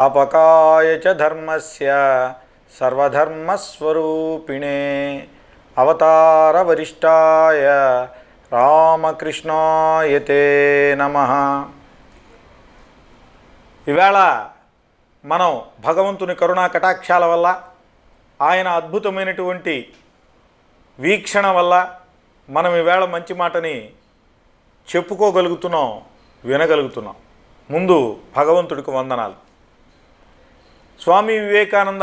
అపకాయ చ ధర్మస్య సర్వధర్మస్వరూపిణే. అవతార వరిష్టాయ రామకృష్ణాయ నమ. ఈవేళ మనం భగవంతుని కరుణా కటాక్షాల వల్ల ఆయన అద్భుతమైనటువంటి వీక్షణ వల్ల మనం ఈవేళ మంచి మాటని చెప్పుకోగలుగుతున్నాం వినగలుగుతున్నాం. ముందు భగవంతుడికి వందనాలు. స్వామి వివేకానంద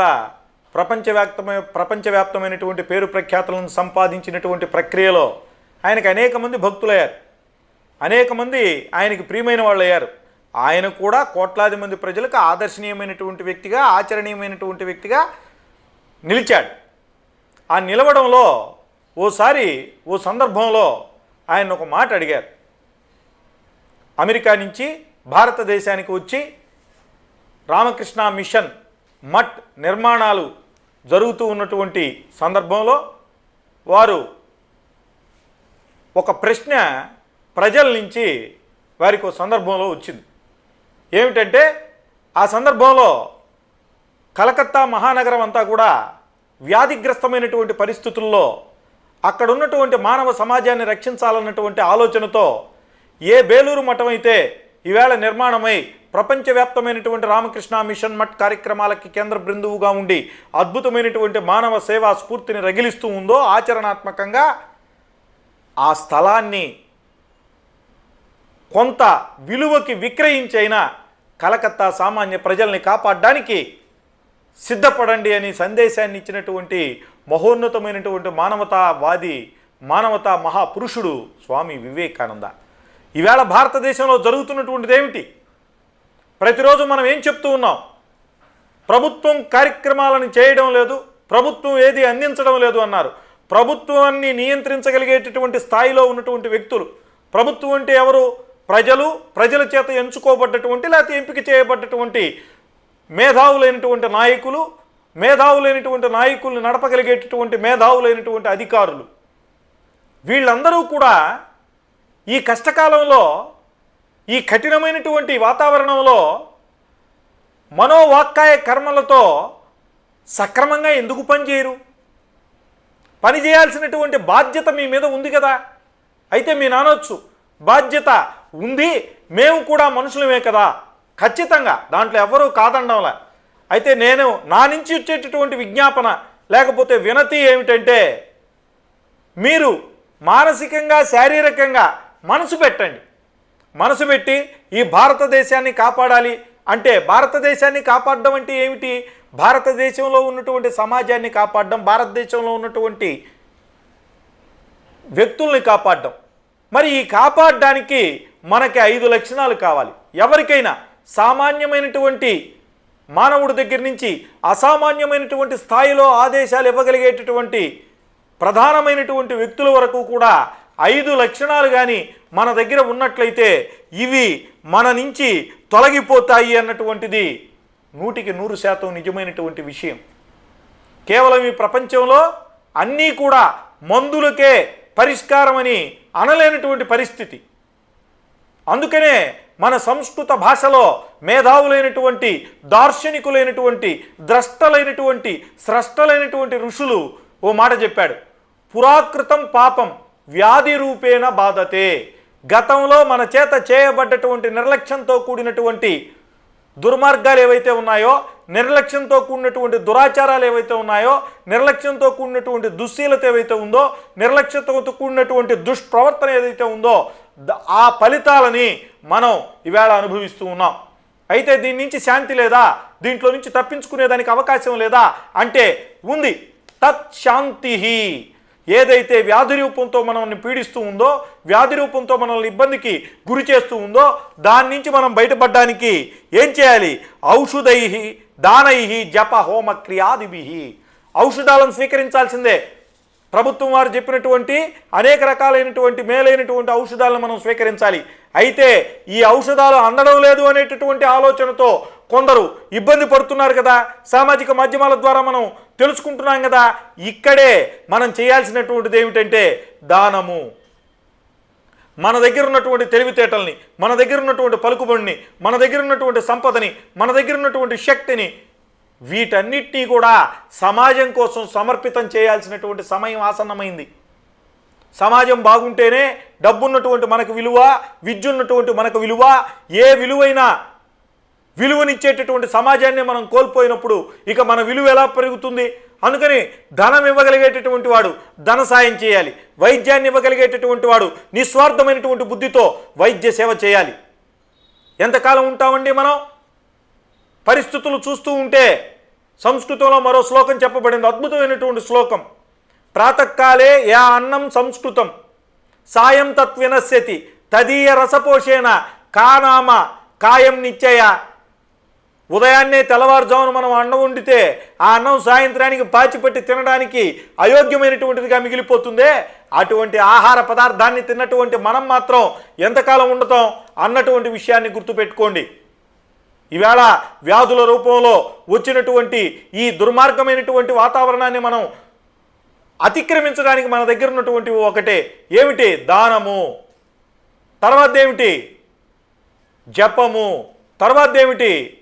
ప్రపంచవ్యాప్తమైన ప్రపంచవ్యాప్తమైనటువంటి పేరు ప్రఖ్యాతులను సంపాదించినటువంటి ప్రక్రియలో ఆయనకు అనేక మంది భక్తులయ్యారు. అనేక మంది ఆయనకి ప్రియమైన వాళ్ళు అయ్యారు ఆయన కూడా కోట్లాది మంది ప్రజలకు ఆదర్శనీయమైనటువంటి వ్యక్తిగా ఆచరణీయమైనటువంటి వ్యక్తిగా నిలిచాడు. ఆ నిలవడంలో ఓసారి ఓ సందర్భంలో ఆయన ఒక మాట అడిగారు. అమెరికా నుంచి భారతదేశానికి వచ్చి రామకృష్ణ మిషన్ మట్ నిర్మాణాలు జరుగుతూ ఉన్నటువంటి సందర్భంలో వారు ఒక ప్రశ్న ప్రజల నుంచి వారికి ఒక సందర్భంలో వచ్చింది. ఏమిటంటే ఆ సందర్భంలో కలకత్తా మహానగరం అంతా కూడా వ్యాధిగ్రస్తమైనటువంటి పరిస్థితుల్లో అక్కడ ఉన్నటువంటి మానవ సమాజాన్ని రక్షించాలన్నటువంటి ఆలోచనతో ఏ బేలూరు మఠం అయితే ఈవేళ నిర్మాణమై ప్రపంచవ్యాప్తమైనటువంటి రామకృష్ణ మిషన్ మట్ కార్యక్రమాలకి కేంద్ర బృందువుగా ఉండి అద్భుతమైనటువంటి మానవ సేవా స్ఫూర్తిని రగిలిస్తూ ఉందో ఆచరణాత్మకంగా ఆ స్థలాన్ని కొంత విలువకి విక్రయించైనా కలకత్తా సామాన్య ప్రజల్ని కాపాడడానికి సిద్ధపడండి అని సందేశాన్ని ఇచ్చినటువంటి మహోన్నతమైనటువంటి మానవతావాది మానవతా మహాపురుషుడు స్వామి వివేకానంద. ఈవేళ భారతదేశంలో జరుగుతున్నటువంటిది ఏమిటి ప్రతిరోజు మనం ఏం చెప్తూ ఉన్నాం? ప్రభుత్వం కార్యక్రమాలను చేయడం లేదు ప్రభుత్వం ఏది అందించడం లేదు అన్నారు. ప్రభుత్వాన్ని నియంత్రించగలిగేటటువంటి స్థాయిలో ఉన్నటువంటి వ్యక్తులు ప్రభుత్వం అంటే ఎవరు? ప్రజలు ప్రజల చేత ఎంచుకోబడ్డటువంటి లేకపోతే ఎంపిక చేయబడ్డటువంటి మేధావులైనటువంటి నాయకులు మేధావులైనటువంటి నాయకుల్ని నడపగలిగేటటువంటి మేధావులైనటువంటి అధికారులు. వీళ్ళందరూ కూడా ఈ కష్టకాలంలో ఈ కఠినమైనటువంటి వాతావరణంలో మనోవాక్కాయ కర్మలతో సక్రమంగా ఎందుకు పనిచేయరు? పని చేయాల్సినటువంటి బాధ్యత మీ మీద ఉంది కదా? అయితే మీ నానొచ్చు. బాధ్యత ఉంది. మేము కూడా మనుషులమే కదా. ఖచ్చితంగా. దాంట్లో ఎవరూ కాదండంలా. అయితే నేను నా నుంచి వచ్చేటటువంటి విజ్ఞాపన లేకపోతే వినతి ఏమిటంటే మీరు మానసికంగా శారీరకంగా మనసు పెట్టండి. మనసు పెట్టి ఈ భారతదేశాన్ని కాపాడాలి అంటే భారతదేశాన్ని కాపాడడం అంటే ఏమిటి? భారతదేశంలో ఉన్నటువంటి సమాజాన్ని కాపాడడం భారతదేశంలో ఉన్నటువంటి వ్యక్తుల్ని కాపాడడం. మరి ఈ కాపాడడానికి మనకి ఐదు లక్షణాలు కావాలి. ఎవరికైనా సామాన్యమైనటువంటి మానవుడి దగ్గర నుంచి అసామాన్యమైనటువంటి స్థాయిలో ఆదేశాలు ఇవ్వగలిగేటటువంటి ప్రధానమైనటువంటి వ్యక్తుల వరకు కూడా ఐదు లక్షణాలు కానీ మన దగ్గర ఉన్నట్లయితే ఇవి మన నుంచి తొలగిపోతాయి అన్నటువంటిది నూటికి నూరు శాతం నిజమైనటువంటి విషయం. కేవలం ఈ ప్రపంచంలో అన్నీ కూడా మందులకే పరిష్కారమని అనలేనటువంటి పరిస్థితి. అందుకనే మన సంస్కృత భాషలో మేధావులైనటువంటి దార్శనికులైనటువంటి ద్రష్టలైనటువంటి స్రష్టలైనటువంటి ఋషులు ఓ మాట చెప్పాడు. పురాకృతం పాపం వ్యాధి రూపేణ బాధతే. గతంలో మన చేత చేయబడ్డటువంటి నిర్లక్ష్యంతో కూడినటువంటి దుర్మార్గాలు ఏవైతే ఉన్నాయో నిర్లక్ష్యంతో కూడినటువంటి దురాచారాలు ఏవైతే ఉన్నాయో నిర్లక్ష్యంతో కూడినటువంటి దుశ్శీలత ఏవైతే ఉందో నిర్లక్ష్యంతో కూడినటువంటి దుష్ప్రవర్తన ఏదైతే ఉందో ఆ ఫలితాలని మనం ఈవేళ అనుభవిస్తూ ఉన్నాం. అయితే దీని నుంచి శాంతి లేదా? దీంట్లో నుంచి తప్పించుకునేదానికి అవకాశం లేదా? అంటే ఉంది. తత్ శాంతి. ఏదైతే వ్యాధి రూపంతో మనల్ని పీడిస్తూ ఉందో వ్యాధి రూపంతో మనల్ని ఇబ్బందికి గురి చేస్తూ ఉందో దాని నుంచి మనం బయటపడడానికి ఏం చేయాలి? ఔషధై దానై జప హోమ క్రియాదిభి. ఔషధాలను స్వీకరించాల్సిందే. ప్రభుత్వం వారు చెప్పినటువంటి అనేక రకాలైనటువంటి మేలైనటువంటి ఔషధాలను మనం స్వీకరించాలి. అయితే ఈ ఔషధాలు అందడం లేదు అనేటటువంటి ఆలోచనతో కొందరు ఇబ్బంది పడుతున్నారు కదా. సామాజిక మాధ్యమాల ద్వారా మనం తెలుసుకుంటున్నాం కదా. ఇక్కడే మనం చేయాల్సినటువంటిది ఏమిటంటే దానము. మన దగ్గర ఉన్నటువంటి తెలివితేటల్ని మన దగ్గర ఉన్నటువంటి పలుకుబడిని మన దగ్గర ఉన్నటువంటి సంపదని మన దగ్గర ఉన్నటువంటి శక్తిని వీటన్నిటినీ కూడా సమాజం కోసం సమర్పితం చేయాల్సినటువంటి సమయం ఆసన్నమైంది. సమాజం బాగుంటేనే డబ్బున్నటువంటి మనకు విలువ విద్య ఉన్నటువంటి మనకు విలువ ఏ విలువైన విలువనిచ్చేటటువంటి సమాజాన్ని మనం కోల్పోయినప్పుడు ఇక మన విలువ ఎలా పెరుగుతుంది? అందుకని ధనం ఇవ్వగలిగేటటువంటి వాడు ధన సాయం చేయాలి. వైద్యాన్ని ఇవ్వగలిగేటటువంటి వాడు నిస్వార్థమైనటువంటి బుద్ధితో వైద్య సేవ చేయాలి. ఎంతకాలం ఉంటామండి మనం? పరిస్థితులు చూస్తూ ఉంటే సంస్కృతంలో మరో శ్లోకం చెప్పబడింది. అద్భుతమైనటువంటి శ్లోకం. ప్రాతకాలే యా అన్నం సంస్కృతం. సాయం తత్వినశ్యతి తదీయ రసపోషేణ కానామ కాయం నిత్యయ. ఉదయాన్నే తెల్లవారుజామున మనం అన్నం వండితే ఆ అన్నం సాయంత్రానికి పాచిపెట్టి తినడానికి అయోగ్యమైనటువంటిదిగా మిగిలిపోతుందే? అటువంటి ఆహార పదార్థాన్ని తిన్నటువంటి మనం మాత్రం ఎంతకాలం ఉండతాం అన్నటువంటి విషయాన్ని గుర్తుపెట్టుకోండి. ఈవేళ వ్యాధుల రూపంలో వచ్చినటువంటి ఈ దుర్మార్గమైనటువంటి వాతావరణాన్ని మనం అతిక్రమించడానికి మన దగ్గర ఉన్నటువంటి ఒకటే ఏమిటి? దానము. తర్వాత ఏమిటి? జపము. తర్వాత ఏమిటి?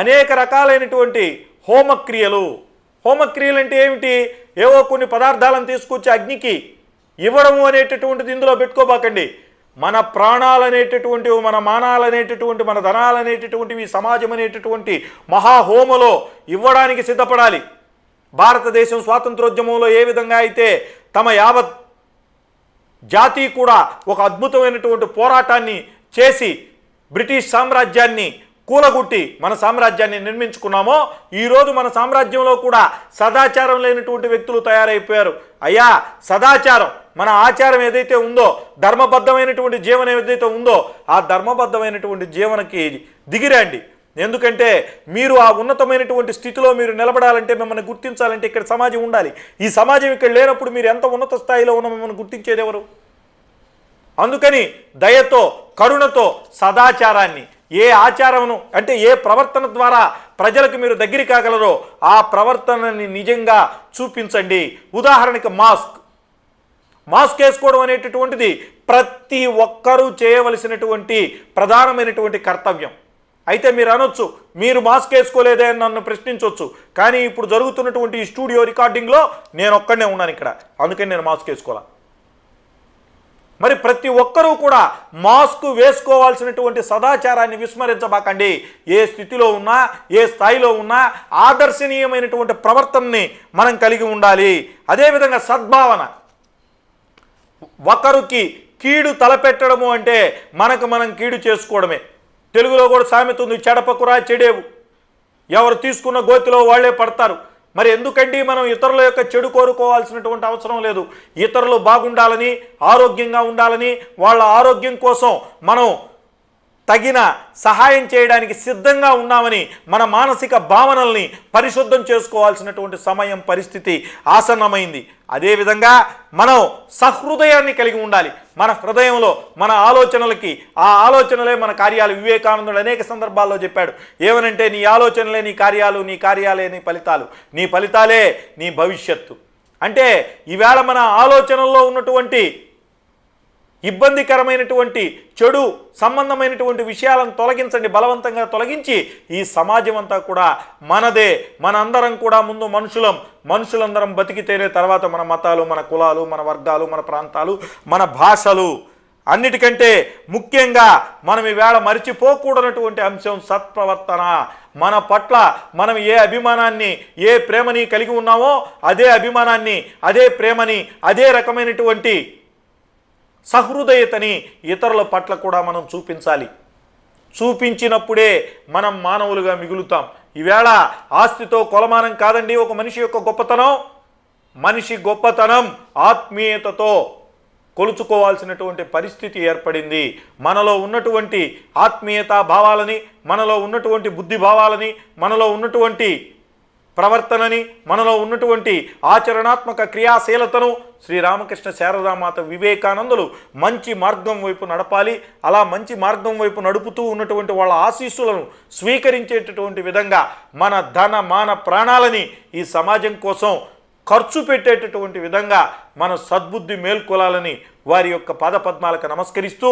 అనేక రకాలైనటువంటి హోమక్రియలు. హోమక్రియలు అంటే ఏమిటి? ఏవో కొన్ని పదార్థాలను తీసుకొచ్చి అగ్నికి ఇవ్వడము అనేటటువంటిది ఇందులో పెట్టుకోబాకండి. మన ప్రాణాలు అనేటటువంటివి మన మానాలు అనేటటువంటి మన ధనాలు అనేటటువంటివి సమాజం అనేటటువంటి మహాహోమలో ఇవ్వడానికి సిద్ధపడాలి. భారతదేశం స్వాతంత్రోద్యమంలో ఏ విధంగా అయితే తమ యావత్ జాతి కూడా ఒక అద్భుతమైనటువంటి పోరాటాన్ని చేసి బ్రిటిష్ సామ్రాజ్యాన్ని కూలగొట్టి మన సామ్రాజ్యాన్ని నిర్మించుకున్నామో ఈరోజు మన సామ్రాజ్యంలో కూడా సదాచారం లేనటువంటి వ్యక్తులు తయారైపోయారు. అయ్యా సదాచారం మన ఆచారం ఏదైతే ఉందో ధర్మబద్ధమైనటువంటి జీవనం ఏదైతే ఉందో ఆ ధర్మబద్ధమైనటువంటి జీవనకి దిగిరండి. ఎందుకంటే మీరు ఆ ఉన్నతమైనటువంటి స్థితిలో మీరు నిలబడాలంటే మిమ్మల్ని గుర్తించాలంటే ఇక్కడ సమాజం ఉండాలి. ఈ సమాజం ఇక్కడ లేనప్పుడు మీరు ఎంత ఉన్నత స్థాయిలో ఉన్న మిమ్మల్ని గుర్తించేది ఎవరు? అందుకని దయతో కరుణతో సదాచారాన్ని ఏ ఆచారమును అంటే ఏ ప్రవర్తన ద్వారా ప్రజలకు మీరు దగ్గర కాగలరో ఆ ప్రవర్తనని నిజంగా చూపించండి. ఉదాహరణకి మాస్క్. మాస్క్ వేసుకోవడం అనేటటువంటిది ప్రతి ఒక్కరూ చేయవలసినటువంటి ప్రధానమైనటువంటి కర్తవ్యం. అయితే మీరు అనొచ్చు మీరు మాస్క్ వేసుకోలేదే అని నన్ను ప్రశ్నించవచ్చు కానీ ఇప్పుడు జరుగుతున్నటువంటి ఈ స్టూడియో రికార్డింగ్లో నేను ఒక్కడనే ఉన్నాను ఇక్కడ. అందుకని నేను మాస్క్ వేసుకోవాలి మరి ప్రతి ఒక్కరూ కూడా మాస్క్ వేసుకోవాల్సినటువంటి సదాచారాన్ని విస్మరించబాకండి. ఏ స్థితిలో ఉన్నా ఏ స్థాయిలో ఉన్నా ఆదర్శనీయమైనటువంటి ప్రవర్తనని మనం కలిగి ఉండాలి. అదేవిధంగా సద్భావన. ఒకరికి కీడు తలపెట్టడము అంటే మనకు మనం కీడు చేసుకోవడమే. తెలుగులో కూడా సామెత ఉంది చెడపకురా చెడేవు. ఎవరు తీసుకున్న గోతిలో వాళ్ళే పడతారు. మరి ఎందుకండి మనం ఇతరుల యొక్క చెడు కోరుకోవాల్సినటువంటి అవసరం లేదు? ఇతరులు బాగుండాలని ఆరోగ్యంగా ఉండాలని వాళ్ళ ఆరోగ్యం కోసం మనం తగిన సహాయం చేయడానికి సిద్ధంగా ఉన్నామని మన మానసిక భావనల్ని పరిశుద్ధం చేసుకోవాల్సినటువంటి సమయం పరిస్థితి ఆసన్నమైంది. అదేవిధంగా మనం సహృదయాన్ని కలిగి ఉండాలి. మన హృదయంలో మన ఆలోచనలకి ఆ ఆలోచనలే మన కార్యాలు. వివేకానందుడు అనేక సందర్భాల్లో చెప్పాడు ఏమనంటే నీ ఆలోచనలే నీ కార్యాలు నీ కార్యాలే నీ ఫలితాలు. నీ ఫలితాలే నీ భవిష్యత్తు. అంటే ఈవేళ మన ఆలోచనల్లో ఉన్నటువంటి ఇబ్బందికరమైనటువంటి చెడు సంబంధమైనటువంటి విషయాలను తొలగించండి బలవంతంగా తొలగించి ఈ సమాజం అంతా కూడా మనదే మనందరం కూడా ముందు మనుషులం. మనుషులందరం బతికితేనే తర్వాత మన మతాలు మన కులాలు మన వర్గాలు మన ప్రాంతాలు మన భాషలు అన్నిటికంటే ముఖ్యంగా మనం ఈవేళ మరిచిపోకూడనటువంటి అంశం సత్ప్రవర్తన. మన పట్ల మనం ఏ అభిమానాన్ని ఏ ప్రేమని కలిగి ఉన్నామో అదే అభిమానాన్ని అదే ప్రేమని అదే రకమైనటువంటి సహృదయతని ఇతరుల పట్ల కూడా మనం చూపించాలి. చూపించినప్పుడే మనం మానవులుగా మిగులుతాం. ఈవేళ ఆస్తితో కొలమానం కాదండి ఒక మనిషి యొక్క గొప్పతనం. మనిషి గొప్పతనం ఆత్మీయతతో కొలుచుకోవాల్సినటువంటి పరిస్థితి ఏర్పడింది. మనలో ఉన్నటువంటి ఆత్మీయతా భావాలని మనలో ఉన్నటువంటి బుద్ధి భావాలని మనలో ఉన్నటువంటి ప్రవర్తనని మనలో ఉన్నటువంటి ఆచరణాత్మక క్రియాశీలతను శ్రీరామకృష్ణ శారదామాత వివేకానందులు మంచి మార్గం వైపు నడపాలి. అలా మంచి మార్గం వైపు నడుపుతూ ఉన్నటువంటి వాళ్ళ ఆశీస్సులను స్వీకరించేటటువంటి విధంగా మన ధన మాన ప్రాణాలని ఈ సమాజం కోసం ఖర్చు పెట్టేటటువంటి విధంగా మన సద్బుద్ధి మేల్కొలాలని వారి యొక్క పాదపద్మాలకు నమస్కరిస్తూ